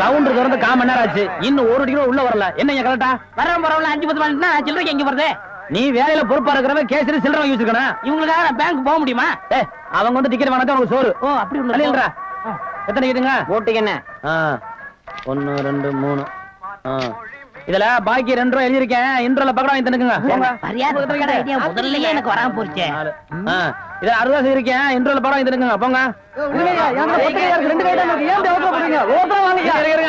Counter திறந்து கால் மணி நேரம் ஆச்சு. இன்னும் ஒரு டிகிரி உள்ள வரல. என்ன கரெக்டா? வரவன் பரவாயில்ல அஞ்சு பத்து மணினா சில்லறைக்கு எங்க வருது நீ வேலையில பொறுப்பா இருக்கிறவன் கேசரி சில்லறை வாங்கி வச்சிருக்கணும் இவங்களுக்காக நான் பேங்க் போக முடியுமா? அவங்க வந்து டிக்கெட் வாங்கினா உனக்கு சோறு. ஓ அப்படி ஒண்ணு. எத்தனை டிக்கெட்டுங்க ஓட்டுக்கு என்ன? ஒண்ணு ரெண்டு மூணு. இதுல பாக்கி ரெண்டு ரூபா எழுதிருக்கேன் இன்ட்ரோல பக்கம் வாங்கி தந்துக்குங்க. முதல்லயே எனக்கு வராம போச்சு இதுல அறுபது செய்திருக்கேன். இன்ட்ரோல படம் தந்துக்குங்க போங்க.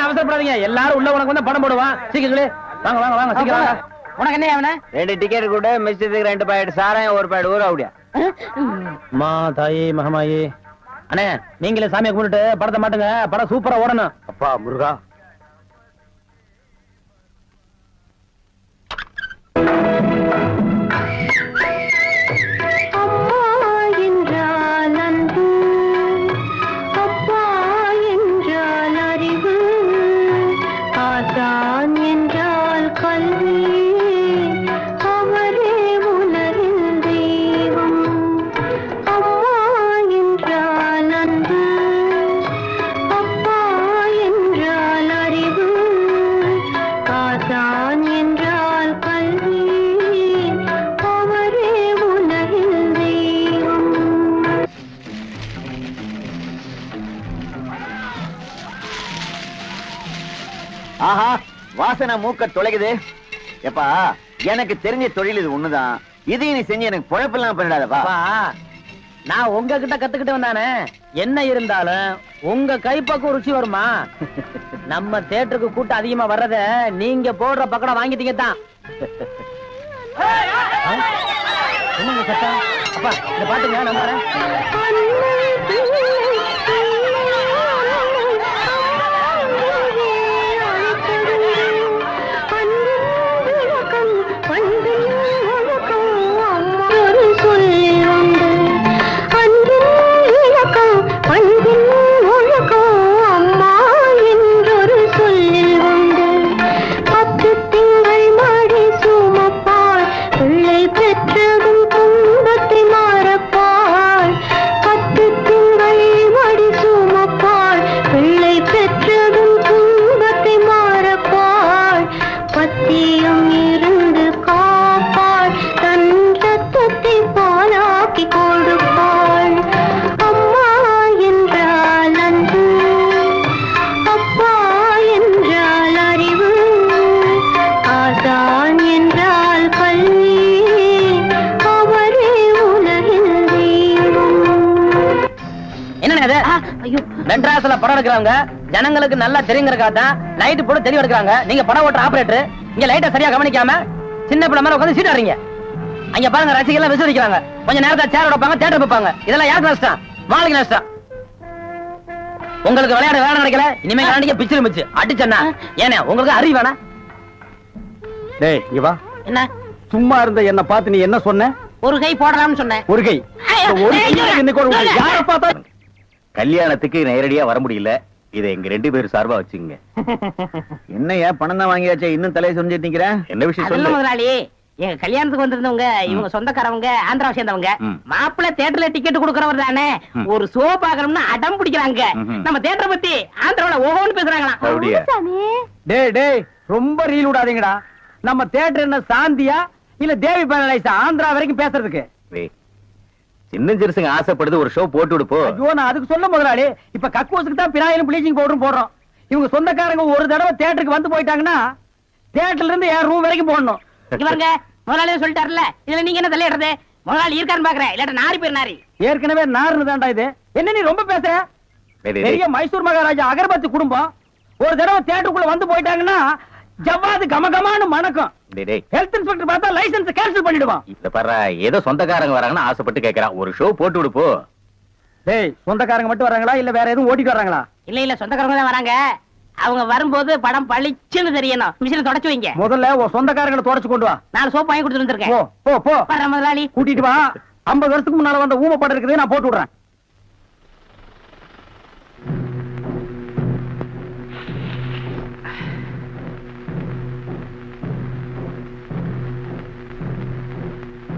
அவசரப்படாதீங்க. எல்லாரும் உள்ள உனக்கு வந்து படம் போடுவான் சீக்கிரங்களே வாங்க வாங்க வாங்க. சீக்கிரம் வாங்க. உனக்கு என்ன அவன ரெண்டு டிக்கெட் கூட மிச்சத்துக்கு ரெண்டு பாக்கெட் சாராயம் ஒரு பாக்கெட் ஊற அப்படியா அம்மா தாயி மகமாயி. அண்ணே நீங்களே சாமியை கும்பிட்டுட்டு படத்தை மாட்டுங்க. படம் சூப்பரா ஓடணும். அப்பா முருகா. ஆசான் என்றால் கல்வி அவரே உலகில் தெய்வம். ஆஹா வாசனை மூக்க தொலைக்குது. எப்பா எனக்கு தெரிஞ்ச தொழில் இது ஒண்ணுதான். இதையும் நீ செஞ்சு எனக்கு பொழப்பெல்லாம் பண்ணிடாதப்பா. நான் உங்ககிட்ட கத்துக்கிட்டு வந்தானே என்ன இருந்தாலும் உங்க கைப்பக்கம் ருசி வருமா? நம்ம தேட்டருக்கு கூட்டம் அதிகமா வர்றத நீங்க போடுற பக்கம் வாங்கிட்டீங்க தான். என்னங்க சத்தம்? அப்பா இந்த பாட்டுங்க நம்புறேன் எடுக்கிறவங்க ஜனங்களுக்கு நல்லா தெரியுங்கிறக்காக தான் லைட் போட்டு தெளிவு எடுக்கிறாங்க. நீங்க படம் ஓட்டுற ஆபரேட்டர் இங்க லைட்டை சரியா கவனிக்காம சின்ன பிள்ளை மாதிரி உட்காந்து சீட் ஆறீங்க அங்க பாருங்க ரசிகர்கள் விசிரிக்கிறாங்க கொஞ்ச நேரத்தை சேர் வைப்பாங்க தேட்டர் வைப்பாங்க இதெல்லாம் யாருக்கு நஷ்டம்? மாளிகை நஷ்டம். உங்களுக்கு விளையாட வேலை கிடைக்கல இனிமே விளையாடிக்க பிச்சிரு மிச்சு அடிச்சண்ணா ஏனே உங்களுக்கு அறிவு வேணா டேய் இங்க வா. என்ன? சும்மா இருந்த என்ன பார்த்து நீ என்ன சொன்ன? ஒரு கை போடலாம்னு சொன்னேன். ஒரு கை. ஒரு கை இன்னைக்கு. யாரை பார்த்தா கல்யாணத்துக்கு நேரடியா வர முடியல. இதை எங்க ரெண்டு பேரும் சார்பா வச்சுங்க என்னையா பணம் தான் வாங்கியாச்சே? இன்னும் தலையை சொரிஞ்சிட்டு நிக்கிற? என்ன விஷயம் சொல்லு. முதலாளி எங்க கல்யாணத்துக்கு வந்திருந்தவங்க இவங்க சொந்தக்காரவங்க ஆந்திரா சேர்ந்தவங்க. மாப்பிள்ளை தியேட்டர்ல டிக்கெட் கொடுக்கறவர் தானே. ஒரு ஷோ பாக்கணும்னு அடம் பிடிக்கிறாங்க. நம்ம தியேட்டரை பத்தி ஆந்திராவுல ஒவ்வொன்னு பேசுறாங்களாம். டேய் டேய் ரொம்ப ரீல் விடாதீங்கடா. நம்ம தியேட்டர் என்ன சாந்தியா இல்ல தேவி பேரலைஸா ஆந்திரா வரைக்கும் பேசுறதுக்கு? சின்ன சிறுசுங்க ஆசைப்படுது ஒரு ஷோ போட்டு விடு போ ஐயோ நான் அதுக்கு சொல்ல முதலாளி. இப்ப கக்கூசுக்கு தான் பினாயிலும் ப்ளீச்சிங் பவுடரும் போடுறோம். இவங்க சொந்தக்காரங்க ஒரு தடவை தியேட்டருக்கு வந்து போயிட்டாங்கன்னா தியேட்டர்ல இருந்து என் ரூம் வரைக்கும் போடணும்? இவங்க முதலாளியே சொல்லிட்டாருல இதுல நீங்க என்ன தலையிடுறது? முதலாளி இருக்கான்னு பாக்குறேன். இல்லாட்ட நாரி பேர் நாரி ஏற்கனவே நாருன்னு தான்டா இது. என்ன நீ ரொம்ப பேசுற? பெரிய. மைசூர் மகாராஜா அகர்பத்தி குடும்பம் ஒரு தடவை தியேட்டருக்குள்ள வந்து போயிட்டாங்கன்னா ஜவ்வாது கமகமான்னு மணக்கும். ஹெல்த் இன்ஸ்பெக்டர் பார்த்தா லைசென்ஸ் கேன்சல் பண்ணிடுவான். இத பாரு ஏதோ சொந்தக்காரங்க வராங்கன்னு ஆசைப்பட்டு கேக்குறான். ஒரு ஷோ போட்டு விடு போ. டேய் சொந்தக்காரங்க மட்டும் வராங்களா? இல்ல வேற எதுவும் ஓட்டிட்டு வராங்களா? இல்ல இல்ல சொந்தக்காரங்க தான் வராங்க. அவங்க வரும்போது படம் பளிச்சுன்னு தெரியணும். மிஷினை தொடச்சு வைங்க. முதல்ல உன் சொந்தக்காரங்களை தொடச்சு கொண்டு வா. நாலு சோப்பு வாங்கி கொடுத்துட்டு போ வந்திருக்கேன். போ போ வர்றேன் முதலாளி. கூட்டிட்டு வா. ஐம்பது வருஷத்துக்கு முன்னால வந்த ஊம படம் இருக்குது நான் போட்டு விடுறேன்.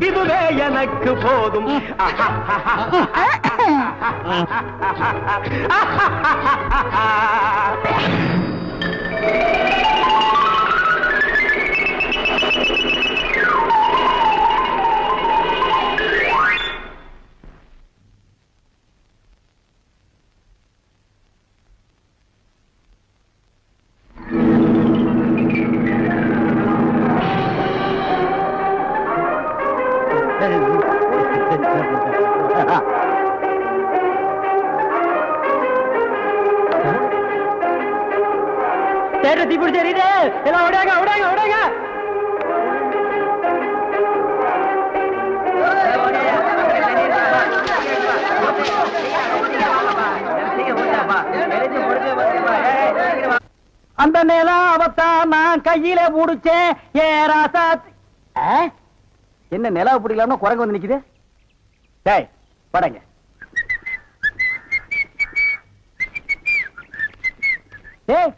இதுவே எனக்கு போதும். தேட்டர் தீப்பிடி தெரியுது எல்லாம் ஓடாங்க ஓடாங்க ஓடாங்க அந்த நிலம் அவத்தான் நான் கையில புடிச்சேன். ஏ ராசா என்ன நிலா பிடிக்கலாம்னு குரங்கு வந்து நிக்குது? டேய் படங்க. ஏய்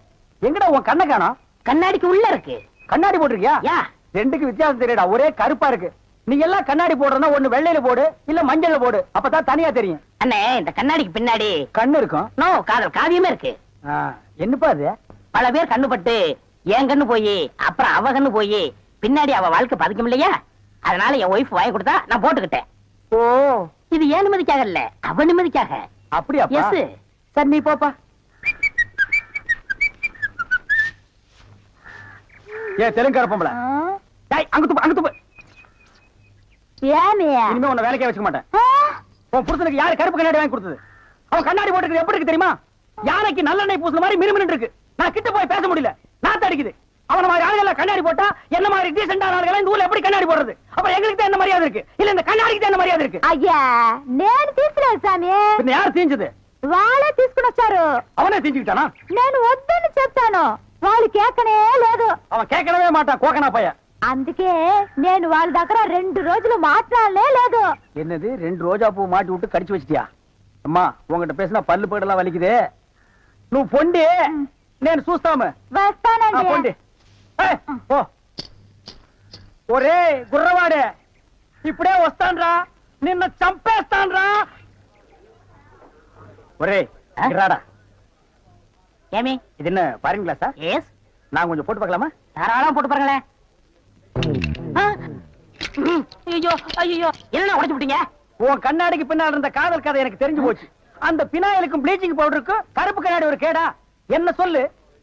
எங்கடா உன் கண்ணை காணோம்? கண்ணாடிக்கு உள்ள இருக்கு. கண்ணாடி போட்டிருக்கியா? யா. ரெண்டுக்கு வித்தியாசம் தெரியடா ஒரே கருப்பா இருக்கு. நீ எல்லாம் கண்ணாடி போடுறதா ஒண்ணு வெள்ளையில போடு இல்ல மஞ்சள்ல போடு. அப்பதான் தனியா தெரியும். அண்ணே இந்த கண்ணாடிக்கு பின்னாடி கண்ணு இருக்கும். நோ காதல் காவியமே இருக்கு. என்னப்பா அது? பல பேர் கண்ணு பட்டு என் கண்ணு போய் அப்புறம் அவ கண்ணு போய் பின்னாடி அவ வாழ்க்கை பதுக்கும் இல்லையா? அதனால என் ஒய்ஃப் வாங்கி கொடுத்தா நான் போட்டுக்கிட்டேன். ஓ. இது ஏன் நிம்மதிக்காக இல்ல? அவ நிம்மதிக்காக. அப்படியாப்பா? எஸ் சரி நீ போப்பா. ஏ தெலுங்கார பொம்பளை டேய் அங்க துப்பு அங்க துப்பு ஏனியா இனிமே உன்னை வேலைக்கே வச்சுக்க மாட்டேன் உன் புருஷனுக்கு யாரு கருப்பு கண்ணாடி வாங்கி கொடுத்தது அவன் கண்ணாடி போட்டுருக்கு எப்படி இருக்கு தெரியுமா யானைக்கு நல்லெண்ணெய் பூசுன மாதிரி மினுமினு இருக்கு நான் கிட்ட போய் பேச முடியல நாத்து அடிக்குது அவன மாதிரி ஆளுகள் கண்ணாடி போட்டா என்ன மாதிரி டீசென்டான ஆளுகளை இந்த ஊர்ல எப்படி கண்ணாடி போடுறது அப்ப எங்களுக்கு தான் என்ன மரியாதை இருக்கு இல்ல இந்த கண்ணாடிக்கு தான் என்ன மரியாதை இருக்கு అయ్యా నేను తీసుకున్నాను స్వామి பின்ன யார் தீஞ்சது వాళ్ళే తీసుకుని వచ్చారు அவனே தீஞ்சுக்கிட்டானா నేను వద్దని చెప్తాను వాళ్ళు కేకనే లేదు அவன் கேட்கவே மாட்டான் கோக்கனா பைய అందుకే నేను వాళ్ళ దగ్గర రెండు రోజులు మాట్లాడలే లేదు என்னது ரெண்டு ரோஜா பூ மாட்டி விட்டு கடிச்சு வச்சிட்டியா அம்மா உங்ககிட்ட பேசினா பல்லு பேடெல்லாம் வலிக்குது నువ్వు పొండి నేను చూస్తాము ఆ, వస్తానండి పొండి ఏయ్, ఓ ఒరే గుర్రవాడే ఇప్పుడే వస్తాన్రా నిన్న చంపేస్తాన్రా ఒరే ఆ? రాడా ஏமி இது என்ன பாருங்க கிளாஸா எஸ் நான் கொஞ்சம் போட்டு பார்க்கலாமா? தாராளம் போட்டு பாருங்களேன். ஐயோ ஐயோ என்ன உடைச்சு விட்டீங்க? உன் கண்ணாடிக்கு பின்னால் இருந்த காதல் கதை எனக்கு தெரிஞ்சு போச்சு. அந்த பினாயிலுக்கும் ப்ளீச்சிங் பவுடருக்கும் கருப்பு கண்ணாடி ஒரு கேடா. என்ன சொல்லு?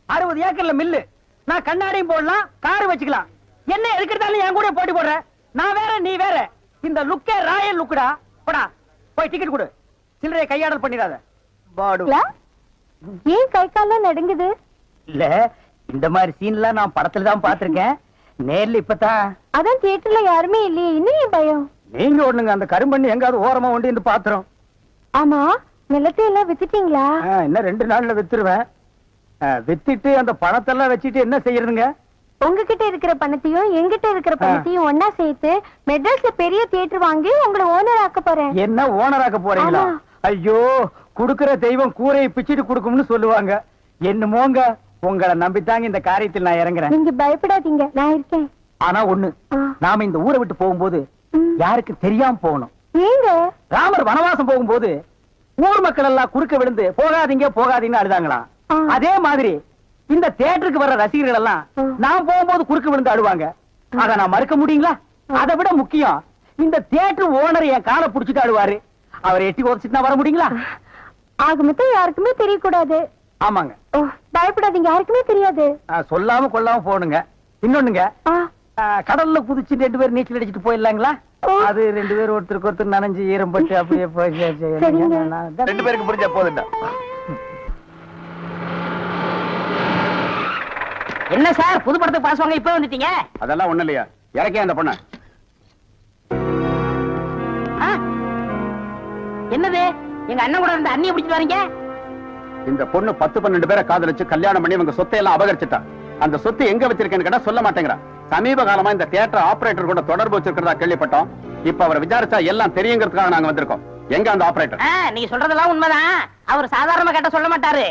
அறுபது ஏக்கர்ல மில்லு. நான் கண்ணாடியும் போடலாம் கார் வச்சுக்கலாம். என்ன எதுக்கிறதாலும் என் கூட போட்டி போடுற. நான் வேற நீ வேற. இந்த லுக்கே ராயல் லுக்குடா. போடா போய் டிக்கெட் கொடு. சில்லறைய கையாடல் பண்ணிடாத. பாடு ஏன் கை காலம் நடுங்குது? இல்ல இந்த மாதிரி சீன்லாம் நான் படத்துல தான் பாத்திருக்கேன் நேர்ல இப்பதான் அதான் தியேட்டர்ல யாருமே இல்லையே இன்னும் பயம்? நீங்க ஒண்ணுங்க அந்த கரும்பண்ணி எங்காவது ஓரமா உண்டு இந்த பாத்திரம். ஆமா நிலத்தை எல்லாம் வித்துட்டீங்களா? இன்னும் ரெண்டு நாள்ல வித்துருவேன். வித்துட்டு அந்த பணத்தெல்லாம் வச்சுட்டு என்ன செய்யறதுங்க? உங்ககிட்ட இருக்கிற பணத்தையும் எங்கிட்ட இருக்கிற பணத்தையும் ஒன்னா சேர்த்து மெட்ராஸ்ல பெரிய தியேட்டர் வாங்கி உங்களை ஓனர் ஆக்க போறேன். என்ன ஓனராக்க போறீங்களா? ஆமா. ஐயோ குடுக்கிற தெய்வம் கூரையை பிச்சிட்டு கொடுக்கும்னு சொல்லுவாங்க. என்னமோங்க உங்களை நம்பித்தாங்க இந்த காரியத்தில் நான் இறங்குறேன். நீங்க பயப்படாதீங்க நான் இருக்கேன். ஆனா ஒண்ணு. நாம இந்த ஊரை விட்டு போகும்போது ம். யாருக்கும் தெரியாம போகணும். ராமர் வனவாசம் போகும்போது ஊர் மக்கள் எல்லாம் குறுக்க விழுந்து போகாதீங்க போகாதீங்கன்னு அழுதாங்களாம். அதே மாதிரி இந்த தியேட்டருக்கு வர்ற ரசிகர்கள் எல்லாம். நான் போகும்போது குறுக்க விழுந்து அழுவாங்க. அத நான் மறுக்க முடியுங்களா? அதை விட முக்கியம் இந்த தியேட்டர் ஓனர் என் காலை புடிச்சிட்டு அழுவாரு. அவர் எட்டி உதச்சிட்டு வர முடியுங்களா? ஆக மொத்தம் யாருக்குமே தெரியக்கூடாது. ஆமாங்க. ஓ பயப்படாதீங்க யாருக்குமே தெரியாது. சொல்லாம கொள்ளாம போகணுங்க இன்னொன்னுங்க கடல்ல குதிச்சு ரெண்டு பேரும் நீச்சல் அடிச்சிட்டு போயிடலாங்களா. அது ரெண்டு பேரும் ஒருத்தருக்கு ஒருத்தர் நனைஞ்சு ஈரம்பட்டு அப்படியே போய். ரெண்டு பேருக்கு புரிஞ்சா போதுண்டா. என்ன சார் புது படத்துக்கு பாஸ் வாங்க இப்ப வந்துட்டீங்க? அதெல்லாம் ஒண்ணு இல்லையா? இறக்கே அந்த பொண்ண? என்னது? எங்க அண்ணன் கூட இருந்த அண்ணியை பிடிச்சிட்டு வரீங்க? இந்த பொண்ணு பத்து பன்னெண்டு பேரை காதலிச்சு கல்யாணம் பண்ணி இவங்க சொத்தை எல்லாம் அபகரிச்சுட்டா. அந்த சொத்து எங்க வச்சிருக்கேன்னு கேட்டா சொல்ல மாட்டேங்கிறா. சமீப காலமா இந்த தியேட்டர் ஆபரேட்டர் கூட தொடர்பு வச்சிருக்கிறதா கேள்விப்பட்டோம். இப்ப அவரை விசாரிச்சா எல்லாம் தெரியுங்கிறதுக்காக நாங்க வந்திருக்கோம். எங்க அந்த ஆபரேட்டர் நீங்க சொல்றதெல்லாம் உண்மைதான். அவர் சாதாரணமா கேட்ட சொல்ல மாட்டாரு.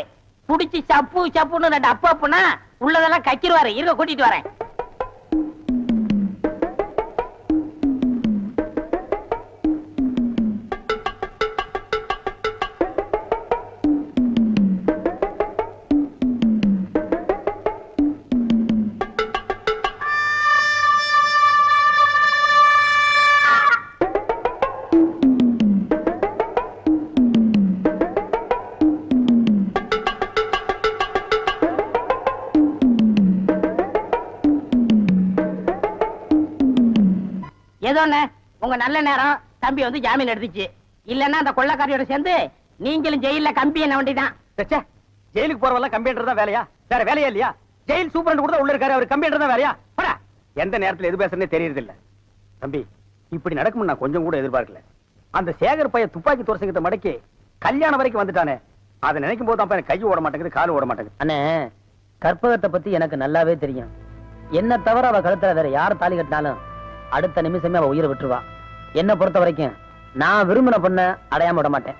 புடிச்சு சப்பு சப்புன்னு ரெண்டு அப்பு அப்புனா உள்ளதெல்லாம் கக்கிருவாரு. இருக்க கூட்டிட்டு வரேன். ஏதோ உங்க நல்ல நேரம் தம்பி வந்து ஜாமீன் எடுத்துச்சு. இல்லன்னா அந்த கொள்ளக்காரியோட சேர்ந்து நீங்களும் ஜெயில கம்பி என்ன வேண்டிதான். ஜெயிலுக்கு போறவெல்லாம் கம்ப்யூட்டர் தான் வேலையா? வேற வேலையா இல்லையா? ஜெயில் சூப்பரண்ட் கூட உள்ள இருக்காரு அவர் கம்ப்யூட்டர் தான் வேலையா? போடா. எந்த நேரத்துல எது பேசுறதுனே தெரியறது இல்ல தம்பி இப்படி நடக்கும் நான் கொஞ்சம் கூட எதிர்பார்க்கல. அந்த சேகர் பைய துப்பாக்கி துரசங்கத்தை மடக்கி கல்யாணம் வரைக்கும் வந்துட்டானே. அதை நினைக்கும் போது தான் எனக்கு கை ஓட மாட்டேங்குது கால் ஓட மாட்டேங்குது. அண்ணே கற்பகத்தை பத்தி எனக்கு நல்லாவே தெரியும். என்ன தவிர அவ கழுத்துல வேற யார் தாலி கட்டினாலும் அடுத்த நிமிஷமே அவ உயிரை விட்டுருவா. என்ன பொறுத்த வரைக்கும் நான் விரும்பின பொண்ண அடையாம விட மாட்டேன்.